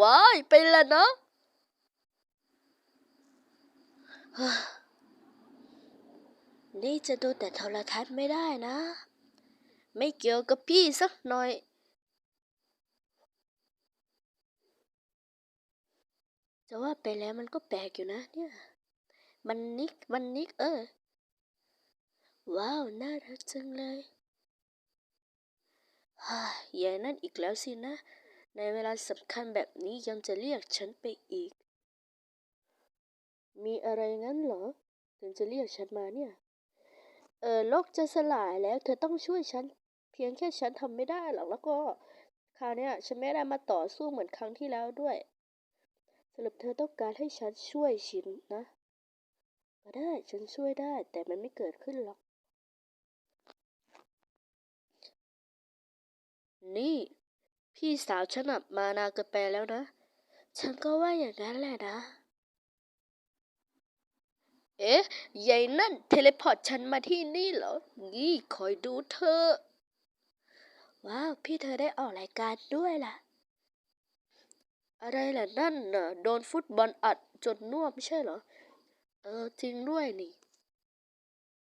ว้ายไปละเนาะนี่จะดูแต่โทรทัศน์ไม่ได้นะ ไม่เกี่ยวกับพี่สักหน่อย จะว่าไปแล้วมันก็แปลกอยู่นะเนี่ย มันนิก มันนิก เออ ว้าว น่ารักจังเลยฮ่ายายนั่นอีกแล้วสินะ ในเวลาสำคัญแบบนี้ยังจะเรียกฉันไปอีก มีอะไรงั้นเหรอ ถึงจะเรียกฉันมาเนี่ย เออโลกจะสลายแล้ว เธอต้องช่วยฉัน เพียงแค่ฉันทำไม่ได้หรอกแล้วก็คราวเนี้ยฉันไม่ได้มาต่อสู้เหมือนครั้งที่แล้วด้วยสรุปเธอต้องการให้ฉันช่วยชินนะ ก็ได้ฉันช่วยได้ แต่มันไม่เกิดขึ้นหรอก นี่ พี่สาวฉันน่ะมานานเกินไปแล้วนะ ฉันก็ว่าอย่างนั้นแหละนะ เอ๊ะยายนั่นเทเลพอร์ตฉันมาที่นี่เหรอ นี่คอยดูเธอ ว้าว พี่เธอได้ออกรายการด้วยล่ะ อะไรล่ะนั่นน่ะ โดนฟุตบอลอัดจนน่วมไม่ใช่เหรอ เออ จริงด้วยนี่